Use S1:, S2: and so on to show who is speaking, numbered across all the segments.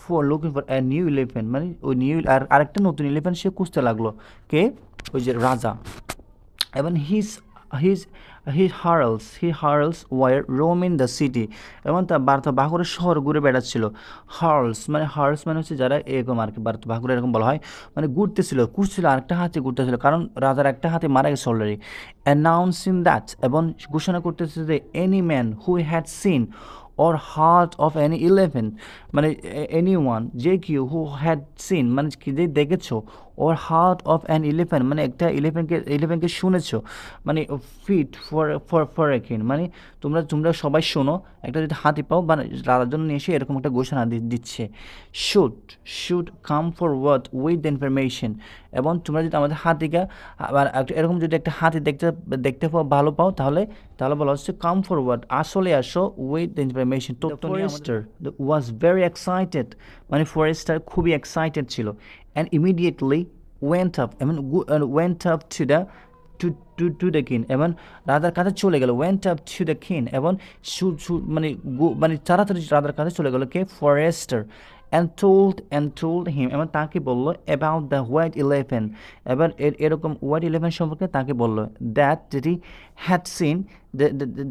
S1: For looking for a new elephant মানে ওই new আর আরেকটা নতুন ইলেভেন সে খুঁজতে লাগল। কে? ওই যে রাজা। এবং his his he heralds he heralds were roam in the city এবং তার বার্তা বাহরের শহর ঘুরে বেড়াচ্ছিল। হার্লস মানে হার্লস মানে হচ্ছে যারা এরকম আর কি বার্তা বাহরে এরকম বলা হয়। মানে ঘুরতেছিল কুচছিল আরেকটা হাতে ঘুরতেছিল, কারণ রাজার একটা হাতে মারা গেছে অলরেডি অ্যানাউন্সিং দ্যাট এবং ঘোষণা করতেছে যে any man who had seen or heart of any eleven. মানে ওয়ান যে কেউ হু হ্যাড সিন মানে যে দেখেছ or heart of an eleven মানে একটা ইলেভেনকে ইলেভেনকে শুনেছো মানে ফিট ফর ফর ফর একিন মানে তোমরা তোমরা সবাই শোনো, একটা যদি হাতি পাও মানে রাজার জন্য নিয়ে এসে এরকম একটা ঘোষণা দিচ্ছে। Should should come forward with information এবং তোমরা যদি আমাদের হাতিকে এরকম যদি একটা হাতি দেখতে দেখতে পাও, ভালো পাও, তাহলে তাহলে বলা হচ্ছে কাম ফরওয়ার্ড আসলে আসো উইথ দ্য ইনফরমেশন তো ফরেস্টার ওয়াজ ভেরি এক্সাইটেড মানে ফরেস্টার খুবই এক্সাইটেড ছিল অ্যান্ড ইমিডিয়েটলি ওয়েন্ট আপ এমন went up to the to to to the king এবং রাজার কাছে চলে গেল ওয়েন্ট আপ টু দ্য কিন এবং মানে মানে তাড়াতাড়ি রাজার কাছে চলে গেল কে? Forester and told and told him এবং তাকে বলল অ্যাবাউট দ্য হোয়াইট ইলেভেন এবার এর, এরকম হোয়াইট ইলেভেন সম্পর্কে তাকে বলল দ্যাট যেটি হ্যাড সিন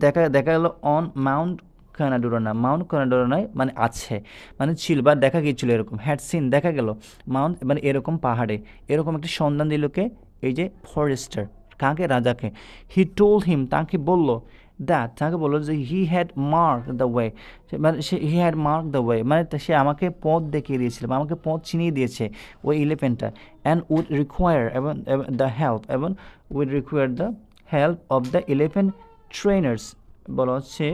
S1: দেখা দেখা গেল অন মাউন্ট কানাডোরানা মাউন্ট কানাডোরানায় মানে আছে মানে ছিল বা দেখা গিয়েছিল এরকম হ্যাড সিন দেখা গেল মাউন্ট মানে এরকম পাহাড়ে, এরকম একটা সন্ধান দিল কে? এই যে ফরেস্টার কাকে রাজাকে? হি টোল হিম তাকে বলল দ্যাট তাকে বলল যে he had mark the way মানে সে he had mark the way মানে সে আমাকে পথ দেখিয়ে দিয়েছিল বা আমাকে পথ চিনিয়ে দিয়েছে, ওই ইলেভেনটা অ্যান্ড উড রিকোয়ার এবং দ্য হেল্প এবং would require the help of the elephant trainers বলা হচ্ছে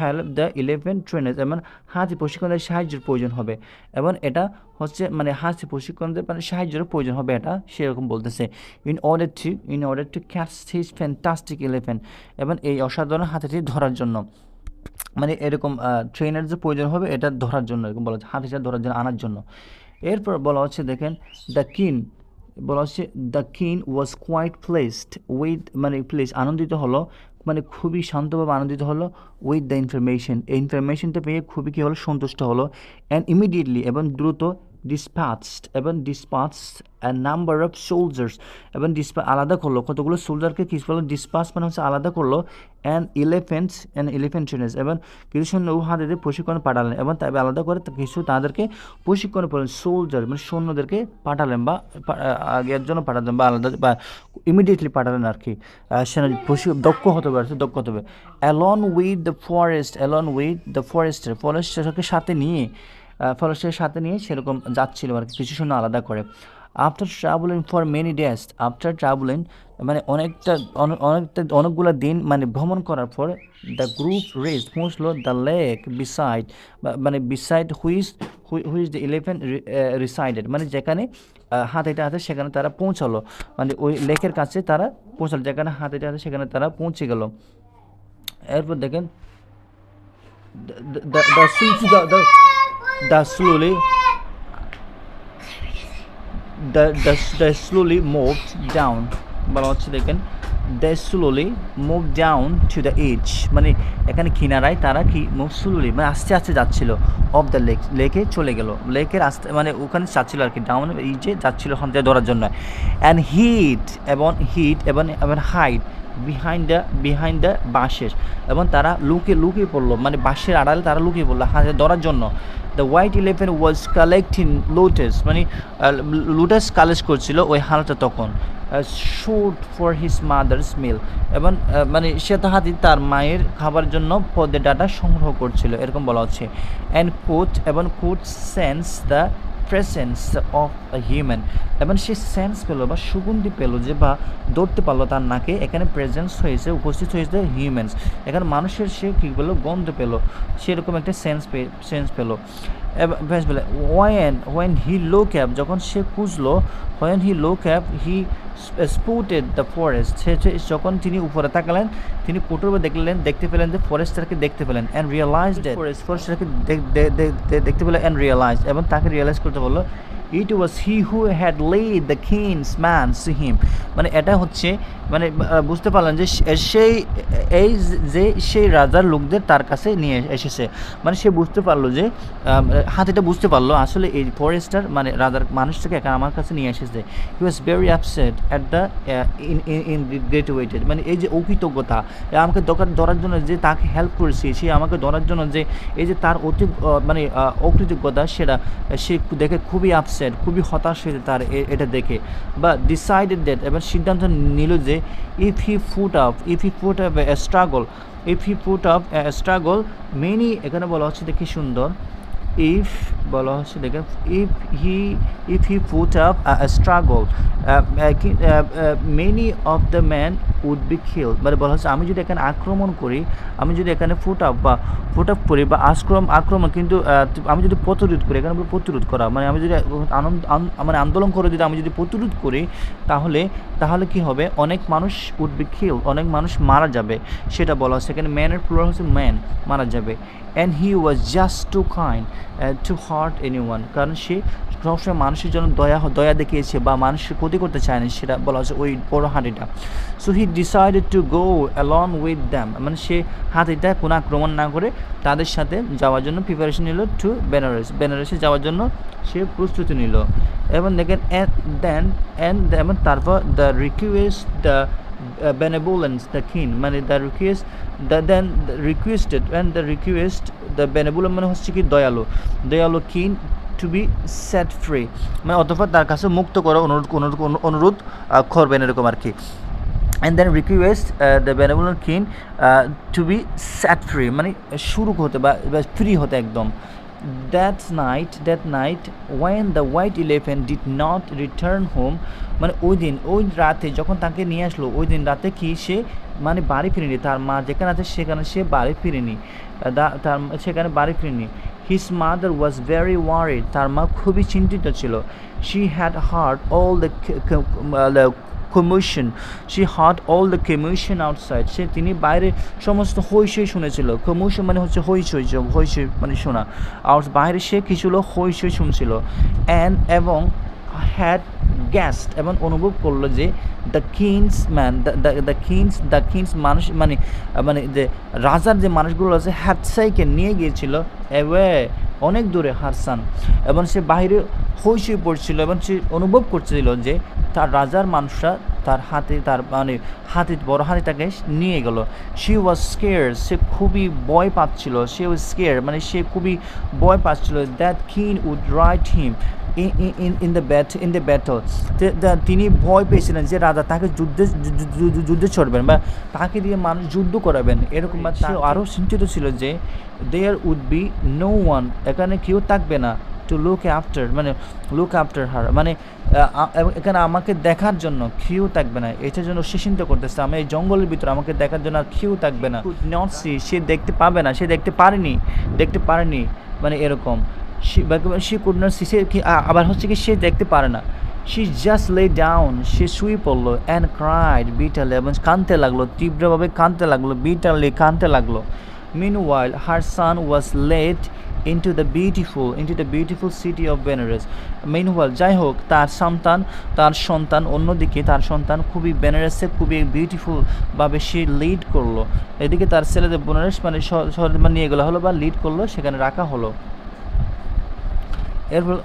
S1: হেল্প দ্য ইলেভেন ট্রেনার্স এবং হাতি প্রশিক্ষণের সাহায্যের প্রয়োজন হবে। এবং এটা হচ্ছে মানে হাতি প্রশিক্ষণদের মানে সাহায্যের প্রয়োজন হবে, এটা সেরকম বলতেছে। In order to in order to catch his fantastic elephant এবং এই অসাধারণ হাতিটি ধরার জন্য। মানে এরকম ট্রেনার যে প্রয়োজন হবে, এটা ধরার জন্য, এরকম বলা হচ্ছে, হাতিটা ধরার জন্য, আনার জন্য। এরপর বলা হচ্ছে, দেখেন দ্য কিন বলা হচ্ছে the king was quite pleased with মানে প্লেস আনন্দিত হলো মানে খুবই শান্তভাবে আনন্দিত হলো উইথ দ্য ইনফরমেশন এই ইনফরমেশনটা পেয়ে খুবই কী হলো, সন্তুষ্ট হলো। অ্যান্ড ইমিডিয়েটলি এবং দ্রুত ডিসপ্যাচড এবং dispatched and number of soldiers এবং আলাদা করল। কতগুলো সোলজারকে কিছু বলল ডিসপাস মানে হচ্ছে আলাদা করল। And elephants and elephant trainers এবং কিছু সৈন্য হাতেদের প্রশিক্ষণ পাঠালেন। এবং তবে আলাদা করে কিছু তাদেরকে প্রশিক্ষণ পড়লেন সোলজার মানে সৈন্যদেরকে পাঠালেন বা আগের জন্য পাঠালেন বা আলাদা, বা ইমিডিয়েটলি পাঠালেন আর কি। সেনা দক্ষ হতে পারে দক্ষ হতে হবে। Along with the forest along with the forester ফরেস্টারকে সাথে নিয়ে ফরেস্টের সাথে নিয়ে সেরকম যাচ্ছিল আর কিছু সৈন্য আলাদা করে। After travelling for many days after travelling মানে অনেকটা অনে- অনেকটা অনেকগুলো দিন মানে ভ্রমণ করার পর দ্য গ্রুপ রেস্ট পৌঁছলো দ্য লেক বিসাইড মানে beside which which the elephant resided মানে যেখানে হাতিটা আছে সেখানে তারা পৌঁছালো। মানে ওই লেকের কাছে তারা পৌঁছালো যেখানে হাতিটা হাতে সেখানে তারা পৌঁছে গেল। এরপর দেখেন the, the, the, the slowly the, the, the slowly moved down. বলা হচ্ছে দেখেন। They slowly moved down to the edge মানে এখানে কিনারায় তারা কি মুভ স্লোলি মানে আস্তে আস্তে যাচ্ছিল। অফ দ্য লেক লেকে চলে গেল। লেকের আস্তে মানে ওখানে যাচ্ছিল আর কি ডাউন এই যে যাচ্ছিল ওখান থেকে ধরার জন্য। অ্যান্ড হিট এবং হিট এবং এবং hid behind the behind the বাঁশের এবং তারা লুকিয়ে লুকিয়ে পড়ল। মানে বাঁশের আড়ালে তারা লুকিয়ে পড়ল হাতে ধরার জন্য। The white elephant was collecting lotus মানে লোটাস কালেক্ট করছিল ওই হালটা তখন shoot for his mother's meal এবং মানে সে তাহাতি তার মায়ের খাবার জন্য পদে ডাটা সংগ্রহ করছিল, এরকম বলা হচ্ছে। অ্যান্ড কুট এবং could sense the presence of a human এবং সে সেন্স পেল বা সুগন্ধি পেল যে বা ধরতে পারল তার নাকে, এখানে প্রেজেন্স হয়েছে, উপস্থিত হয়েছে হিউম্যানস এখানে মানুষের সে কী পেল? গন্ধ পেল। সেরকম একটা সেন্স পে সেন্স পেল। When when he low up যখন সে খুঁজলো when he low up he spotted the forest. সে যখন তিনি উপরে তাকালেন তিনি কুটুরবে দেখলেন দেখতে পেলেন যে ফরেস্টটাকে দেখতে পেলেন অ্যান্ড রিয়েলাইজ ফরেস্ট ফরেস্টারকে দেখতে পেলেন অ্যান্ড রিয়েলাইজ এবং তাকে রিয়েলাইজ করতে বলল it was he who had led the king's man to him মানে এটা হচ্ছে মানে বুঝতে পারলাম যে সেই, এই যে সেই রাজার লোকদের তার কাছে নিয়ে এসেছে। মানে সে বুঝতে পারল যে হাতিটা বুঝতে পারল, আসলে এই ফরেস্টার মানে রাজার মানুষটাকে একা আমার কাছে নিয়ে এসেছে। He was very upset at the ingratitude মানে এই যে অকৃতজ্ঞতা আমাকে দরকার ধরার জন্য যে তাকে হেল্প করেছি, সে আমাকে ধরার জন্য যে, এই যে তার অতি মানে অকৃতজ্ঞতা, সেটা সে দেখে খুবই আপসেট খুবই হতাশ হয়েছে তার এটা দেখে বা ডিসাইডেড দ্যাট এবার সিদ্ধান্ত নিল যে if he put up if he put up struggle if he put up a struggle many এখানে বলা হচ্ছে দেখি সুন্দর ইফ বলা হচ্ছে দেখেন if he if he put up struggle many of the man would be kill মানে বলা হচ্ছে, আমি যদি এখানে আক্রমণ করি, আমি যদি এখানে ফুট আপ বা ফুট আপ করি বা আক্রম আক্রমণ, কিন্তু আমি যদি প্রতিরোধ করি, এখানে প্রতিরোধ করা মানে আমি যদি আনন্দ, আন- মানে আন্দোলন করে যদি আমি যদি প্রতিরোধ করি, তাহলে তাহলে কি হবে? অনেক মানুষ উড বি কিল অনেক মানুষ মারা যাবে। সেটা বলা হচ্ছে, এখানে ম্যানের প্লুরাল হচ্ছে ম্যান মারা যাবে। And he was just too kind to hurt anyone কারণ সে সবসময় মানুষের জন্য দয়া দয়া দেখিয়েছে বা মানুষের ক্ষতি করতে চায় না, সেটা বলা হচ্ছে ওই বড় হাতিটা so he decided to go along with them মানে সে হাতিটা কোনো আক্রমণ না করে তাদের সাথে যাওয়ার জন্য প্রিপারেশন নিল টু বেনারস বেনারসে যাওয়ার জন্য সে প্রস্তুতি নিল। এবং দেখেন দেন অ্যান্ড এবং তারপর the request the uh, benevolence the king মানে request the then the requested and the request the benevolent মানে হচ্ছে কি দয়ালু দয়ালু king to be set free মানে অতঃপর তার কাছে মুক্ত করা অনুরোধ অনুরোধ অনুরোধ করবেন এরকম আর কি। And then request the benevolent king to be set free মানে শুরু হতে বা ফ্রি হতে একদম। That night that night when the white elephant did not return home মানে ওই দিন, ওই রাতে যখন তাকে নিয়ে আসলো, ওই দিন রাতে কি সে মানে বাড়ি ফিরেনি, তার মা যেখানে আছে সেখানে সে বাড়ি ফিরেনি তার সেখানে বাড়ি ফিরেনি। His mother was very worried তার মা খুবই চিন্তিত ছিল। She had heard all the commotion she heard all the commotion outside সে, তিনি বাইরে সমস্ত হৈসই শুনেছিল। কমিশন মানে হচ্ছে হৈসই যে হইসই মানে শোনা। আর বাইরে সে কিছু লোক হইসই শুনছিল। অ্যান্ড এবং হ্যাড গ্যাস্ট এবং অনুভব করল যে the king's man the king's the king's মানুষ মানে মানে যে রাজার যে মানুষগুলো আছে হ্যাটসাইকে নিয়ে গিয়েছিল। এওয়ে, অনেক দূরে হারসান। এবং সে বাইরে হইসই পড়ছিল এবং সে অনুভব করছিল যে তার রাজার মানুষরা তার হাতে, তার মানে হাতে, বড় হাতে তাকে নিয়ে গেল। শি ওয়াজ স্কেয়ার সে খুবই ভয় পাচ্ছিল। সে ওয়াজ স্কেয়ার মানে সে খুবই ভয় পাচ্ছিল। That king would ride him in in the bat in the battle তিনি ভয় পেয়েছিলেন যে রাজা তাকে যুদ্ধে যুদ্ধে ছড়বেন বা তাকে দিয়ে মানুষ যুদ্ধ করাবেন। এরকম বা সে আরও চিন্তিত ছিল যে there would be no one এখানে কেউ থাকবে না টু লুক আফটার মানে লুক আফটার হার মানে এখানে আমাকে দেখার জন্য কেউ থাকবে না। এটার জন্য সে চিন্তা করতেছে আমি এই জঙ্গলের ভিতরে আমাকে দেখার জন্য আর কেউ থাকবে না। নট সি সে দেখতে পাবে না সে দেখতে পারেনি দেখতে পারেনি। মানে এরকম। সে কুড নট সি সে আবার হচ্ছে কি সে দেখতে পারে না। শি জাস্ট লে ডাউন সে শুয়ে পড়ল অ্যান্ড ক্রাইড বিটালে এবং কাঁদতে লাগল, তীব্রভাবে কাঁদতে লাগল বিটালে কাঁদতে লাগল। Meanwhile her son was led into the beautiful into the beautiful city of Benares meanwhile যাই হোক, তার সন্তান তার সন্তান অন্যদিকে, তার সন্তান খুবই বেনারসে খুবই বিউটিফুলভাবে সে লিড করল। এদিকে তার ছেলেদের বেনারস মানে শহরে মানে নিয়ে গেলো হলো বা লিড করল, সেখানে রাখা হলো। এরপর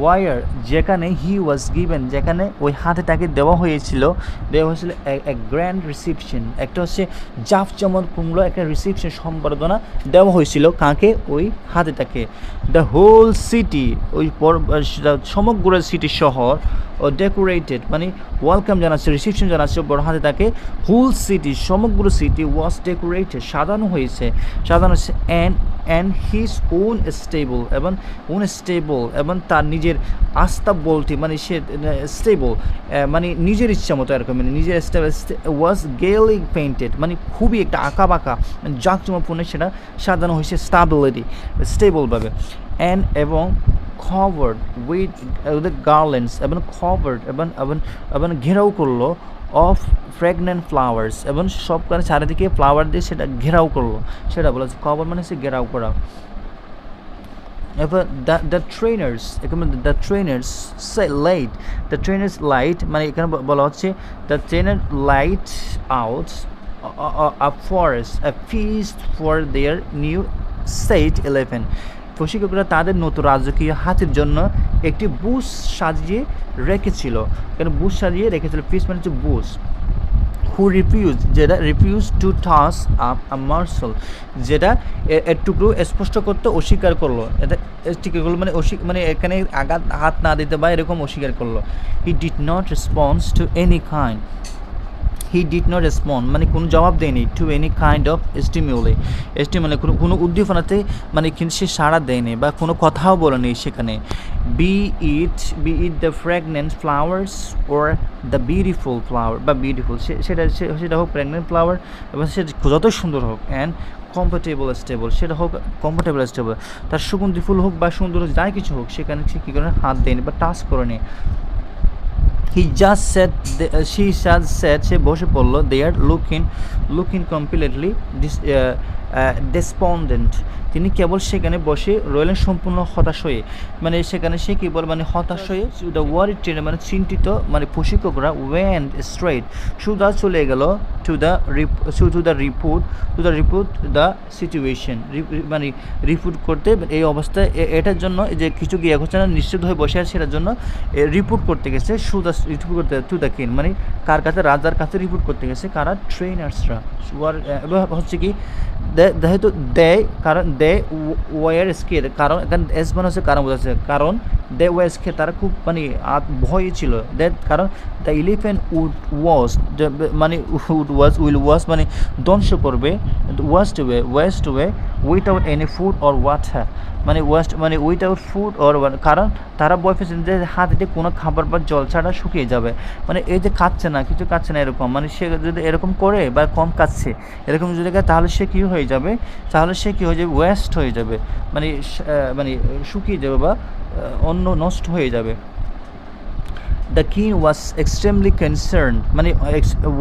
S1: ওয়ার যেখানে হি ওয়াজ গিভেন যেখানে ওই হাতেটাকে দেওয়া হয়েছিল দেওয়া হয়েছিল এক গ্র্যান্ড রিসিপশন একটা হচ্ছে জাফজমর কুমড়ো, একটা রিসিপশন সম্বর্ধনা দেওয়া হয়েছিল কাকে? ওই হাতেটাকে দ্য হোল সিটি ওই সমগ্র সিটি শহর, ও ডেকোরেটেড মানে ওয়েলকাম জানাচ্ছে রিসিপশন জানাচ্ছে বড় হাতে তাকে হোল সিটি সমগ্র সিটি ওয়াজ ডেকোরেটেড সাজানো হয়েছে। সাজানো হয়েছে and and his own stable এবং ওন স্টেবল এবং তার নিজের আস্থা বলটি মানে সে স্টেবল মানে নিজের ইচ্ছা মতো এরকম মানে নিজের ওয়াজ গেলি পেইন্টেড মানে খুবই একটা আঁকা বাঁকা জাঁকজমকপূর্ণ সেটা সাজানো হয়েছে স্টাবিলিটি স্টেবলভাবে অ্যান্ড এবং with uh, the garlands এবং covered এবং এবং এবং ঘেরাও করল অফ ফ্রেগনেন্ট ফ্লাওয়ার্স এবং সবখানে চারিদিকে ফ্লাওয়ার দিয়ে সেটা ঘেরাও করল সেটা বলা কভার মানে হচ্ছে ঘেরাও করা। এবার দ্য দ্য ট্রেনার্স এখানে the trainers laid the trainers laid মানে এখানে বলা হচ্ছে the trainer laid out a forest a feast for their new state elephant প্রশিক্ষকরা তাদের নতুন রাজকীয় হাতির জন্য একটি বুশ সাজিয়ে রেখেছিল। কেন বুশ সাজিয়ে রেখেছিল? ফিস মানে হচ্ছে বুশ। হু রিফিউজ যেটা refused to touch up a morsel যেটা এর স্পষ্ট করতে অস্বীকার করল। এটা করল মানে অস্বী- মানে এখানে আঘাত, হাত না দিতে বা এরকম অস্বীকার করল। He did not response to any kind he did not respond মানে কোনো জবাব দেয়নি to any kind of stimuli stimuli কোনো কোনো উদ্দীপনাতে মানে কিন্তু সে সাড়া দেয়নি বা কোনো কথাও বলেনি সেখানে। Be it be it the fragrant flowers or the beautiful flower বা বিউটিফুল সেটা সেটা হোক প্রেগনেন্ট ফ্লাওয়ার এবং সেটা যতই সুন্দর হোক অ্যান্ড কমফোর্টেবল স্টেবল সেটা হোক কমফোর্টেবল স্টেবল তার সুগন্ধি ফুল হোক বা সুন্দর যাই কিছু হোক, সেখানে সে কী করে হাত দেয়নি বা টাচ করেনি। He just sat she just sat সে বসে পড়ল they are looking looking completely dish despondent তিনি কেবল সেখানে বসে রইলেন সম্পূর্ণ হতাশ হয়ে। মানে সেখানে সে কেবল মানে হতাশ হয়ে দ্য ওয়ারি ট্রেনে মানে চিন্তিত মানে প্রশিক্ষকরা ওয়েন স্ট্রেট সুদা চলে গেল to the to the report to the report the situation মানে রিপোর্ট করতে এই অবস্থায় এটার জন্য যে কিছু গিয়ে হচ্ছে না, নিশ্চিত হয়ে বসে আছে সেটার জন্য রিপোর্ট করতে গেছে সুদা রিপোর্ট করতে টু দ্য কিন মানে কার কাছে, রাজার কাছে রিপোর্ট করতে গেছে, কারা? ট্রেনার্সরা হচ্ছে কি যেহেতু দে, কারণ দে ওয়ার স্কের কারণ এখানে এস মানে হচ্ছে কারণ বোঝাচ্ছে, কারণ দে ওয়ার স্কের তারা খুব মানে ভয় ছিল। দে, কারণ দ্য ইলিফেন্ট উড ওয়াশ মানে উড ওয়াশ উইল ওয়াশ মানে ধ্বংস করবে waste away waste away without any food or water মানে ওয়েস্ট মানে উইদাউট ফুড অর কারণ তারা বয় পেয়েছেন যে দিয়ে কোনো খাবার বা জল ছাড়া শুকিয়ে যাবে। মানে এই যে খাচ্ছে না, কিছু খাচ্ছে না এরকম। মানে সে যদি এরকম করে বা কম খাচ্ছে, এরকম যদি তাহলে সে কী হয়ে যাবে? তাহলে সে কী হয়ে যাবে? ওয়েস্ট হয়ে যাবে। মানে মানে শুকিয়ে যাবে বা অন্য নষ্ট হয়ে যাবে। The king was extremely concerned মানে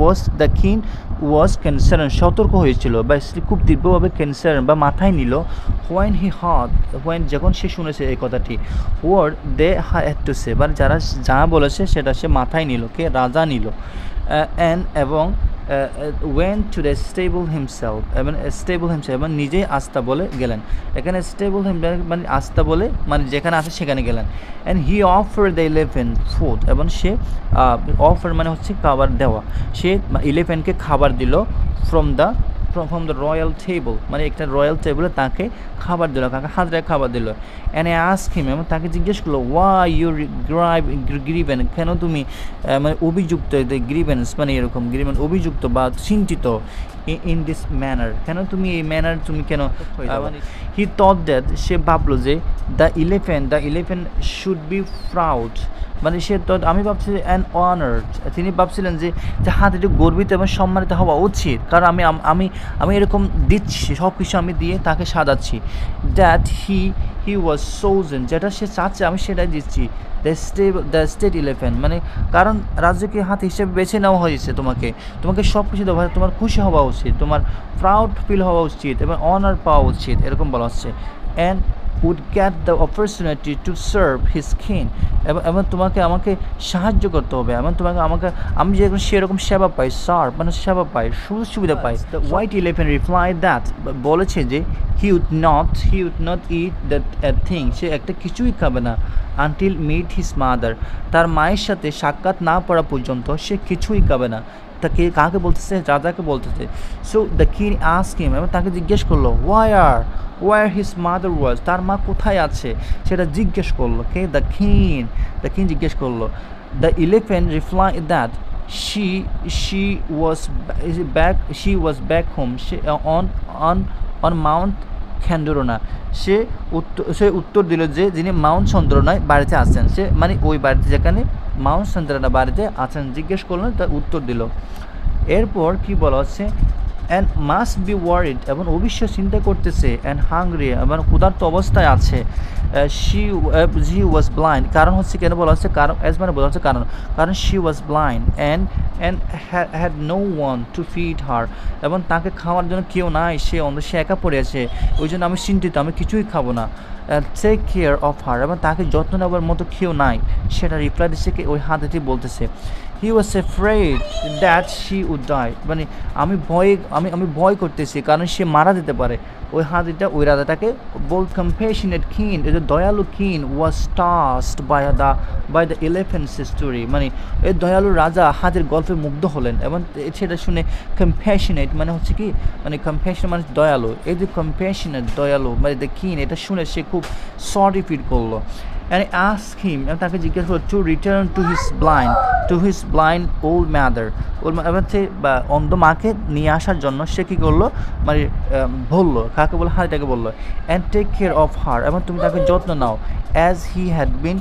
S1: was the king was concerned সতর্ক হয়েছিল বা খুব তীব্রভাবে কনসার্ন বা মাথায় নিল when he heard when যখন সে শুনেছে এই কথাটি word they had to say মানে যারা যা বলেছে সেটা সে মাথায় নিল কে রাজা নিল অ্যান্ড এবং went to the stable himself এবং স্টেবল হিমসেলফ এবং নিজেই আস্থা বলে গেলেন। এখানে স্টেবল হিম মানে আস্থা বলে মানে যেখানে আসে সেখানে গেলেন। And he offer the elephant food এবং সে অফার মানে হচ্ছে খাবার দেওয়া। সে ইলেভেনকে খাবার দিল from the from the royal table মানে একটা রয়্যাল টেবলে তাকে খাবার দিল তাকে হাজরায় খাবার দিল। অ্যান্ড আই আস্ক হিম এবং তাকে জিজ্ঞেস করল ওয়াই ইউর গ্রাইভ গ্রিভেন কেন তুমি মানে অভিযুক্ত গ্রিভেন্স মানে এরকম গ্রিভেন অভিযুক্ত বা চিন্তিত ইন দিস ম্যানার কেন তুমি এই ম্যানার তুমি কেন হি থট দ্যাট সে ভাবলো যে the elephant the elephant should be proud মানে সে তো আমি ভাবছি অ্যান অনার্ড তিনি ভাবছিলেন যে যে হাত একটু গর্বিত এবং সম্মানিত হওয়া উচিত। কারণ আমি আমি আমি এরকম দিচ্ছি, সব কিছু আমি দিয়ে তাকে সাজাচ্ছি। দ্যাট হি হি ওয়াজ সোজেন যেটা সে চাচ্ছে, আমি সেটাই দিচ্ছি। The state the state elephant মানে কারণ রাজ্যকে হাত হিসেবে বেছে নেওয়া হয়েছে তোমাকে। তোমাকে সব কিছু দেওয়া তোমার খুশি হওয়া উচিত, তোমার প্রাউড ফিল হওয়া উচিত, এবং অনার পাওয়া উচিত, এরকম বলা হচ্ছে। And would get the opportunity to serve his king এবং এবং তোমাকে আমাকে সাহায্য করতে হবে। এবং তোমাকে আমাকে আমি যেরকম সেরকম সেবা পাই সার্ভ মানে সেবা পাই সুযোগ সুবিধা পাই the white elephant reply that বলেছে যে he would not he would not eat that thing সে একটা কিছুই খাবে না আনটিল মিট হিজ মাদার তার মায়ের সাথে সাক্ষাৎ না পড়া পর্যন্ত সে কিছুই খাবে না। তাকে কাকে বলতেছে? রাজাকে বলতেছে। So the king ask him এবং তাকে জিজ্ঞেস করল where where his mother was তার মা কোথায় আছে, সেটা জিজ্ঞেস করল। কে? দ্য কিং দ্য কিং জিজ্ঞেস করল। The elephant reply that she she was back she was back home say on on on mount Kandorana সে উত্তর সে উত্তর দিল যে, যিনি মাউন্ট চন্দ্রনায় বাড়িতে আছেন, সে মানে ওই বাড়িতে যেখানে মাউন্ট চন্দ্রনা বাড়িতে আছেন, জিজ্ঞেস করলেন তার উত্তর দিল। এরপর কি বলা হচ্ছে অ্যান্ড মাস্ট বি ওয়ারিড এবং অবশ্য চিন্তা করতেছে অ্যান্ড হাংরি এবং ক্ষুধার্ত অবস্থায় আছে। শি জি ওয়াজ ব্লাইন্ড কারণ হচ্ছে কেন বলা হচ্ছে? কারণ অ্যাজ মানে বলা হচ্ছে কারণ। কারণ she was blind and and had no one to feed her এবং তাকে খাওয়ার জন্য কেউ নাই, সে অন্ধ, সে একা পড়ে আছে। ওই জন্য আমি চিন্তিত, আমি কিছুই খাব না। টেক কেয়ার অফ হার এবং তাকে যত্ন নেওয়ার মতো কেউ নাই। সেটা রিপ্লাই দিচ্ছে ওই হাতেটি বলতেছে। He was afraid that she would die মানে আমি ভয়, আমি আমি ভয় করতেছি, কারণ সে মারা যেতে পারে। ওই হাতিটা ওই রাজাটাকে বল কম্পেশনেট কিন এই যে দয়ালু king was touched by the by the elephant's story মানে এই দয়ালু রাজা হাতির গল্পে মুগ্ধ হলেন এবং সেটা শুনে কম্প্যাশনেট মানে হচ্ছে কি? মানে কম্প্যাশন মানে দয়ালু। এই যে কম্প্যাশনেট দয়ালু মানে দ্য কিন এটা শুনে সে খুব সরি ফিল করল। And ask him, এবং তাকে জিজ্ঞেস করল to return to his blind to his blind old mother old সে বা অন্ধ মাকে নিয়ে আসার জন্য সে কী করল? মানে বলল। কাকে বলল হাতিটাকে বলল and take care of her এবং তুমি তাকে যত্ন নাও as he had been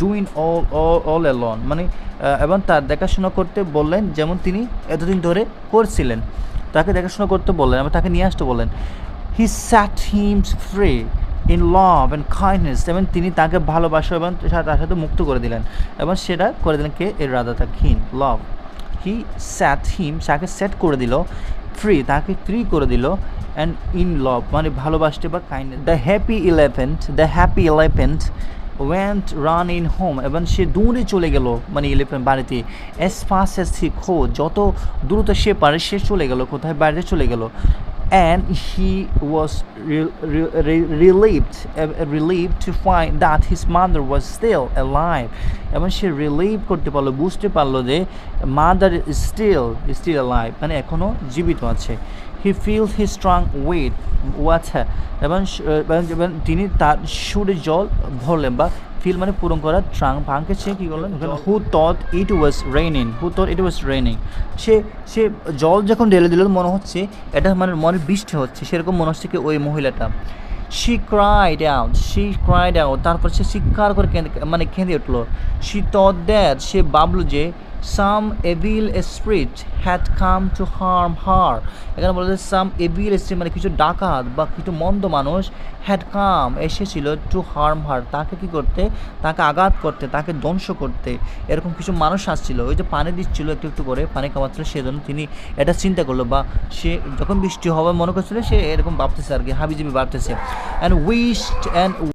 S1: doing all all all along মানে এবং তার দেখাশোনা করতে বললেন যেমন তিনি এতদিন ধরে করছিলেন। তাকে দেখাশোনা করতে বললেন এবং তাকে নিয়ে আসতে বললেন। He sat him free in love and kindness এবং তিনি তাকে ভালোবাসা এবং তার সাথে মুক্ত করে দিলেন। এবং সেটা করে দিলেন কে? এর রাধাটা খিন লাভ হি স্যাট হিম তাকে সেট করে দিল। ফ্রি তাকে ফ্রি করে দিল অ্যান্ড ইন লভ মানে ভালোবাসতে বা kindness the happy elephant the happy elephant went run in home এবং সে দূরে চলে গেল মানে ইলেভেন বাড়িতে। অ্যাজ ফাস্ট অ্যাজ হি খো যত দ্রুত সে পারে, সে চলে গেল, কোথায়? বাড়িতে চলে গেল। And he was re- re- re- relieved uh, relieved to find that his mother was still alive. এবং সে রিলিভ করতে পারল বুঝতে পারল যে মাদার স্টিল স্টিল অ্যালাইভ মানে এখনও জীবিত আছে। He feel he strong wet water এবং তিনি তার সুরে জল ভরলেন বা ফিল মানে পূরণ করা, ট্রাং ভাঙকে সে কী করলেন হু তত ইট ওয়াজ রেইনিং, হু তত ইট ওয়াজ রেইনিং। সে সে জল যখন ঢেলে দিল, মনে হচ্ছে এটা মানে মনে বৃষ্টি হচ্ছে, সেরকম মনে হচ্ছে কি ওই মহিলাটা। She cried out she cried out তারপর সে শিকার করে মানে কেঁদে উঠল। শি তত দ্যাট সে বাবলু যে some evil spirit had come to harm her এখানে বলা যায় সাম এভিল স্পিরিট মানে কিছু ডাকাত বা কিছু মন্দ মানুষ হ্যাড কাম এসেছিল টু হার্ম হার তাকে কি করতে? তাকে আঘাত করতে, তাকে ধ্বংস করতে। এরকম কিছু মানুষ আসছিল। ওই যে পানি দিচ্ছিল একটু একটু করে, পানি খাওয়াচ্ছিল সেজন্য তিনি এটা চিন্তা করল বা সে যখন বৃষ্টি হবে মনে করছিল সে এরকম ভাবতেছে আর কি, হাবিজাবি ভাবতেছে। And wished and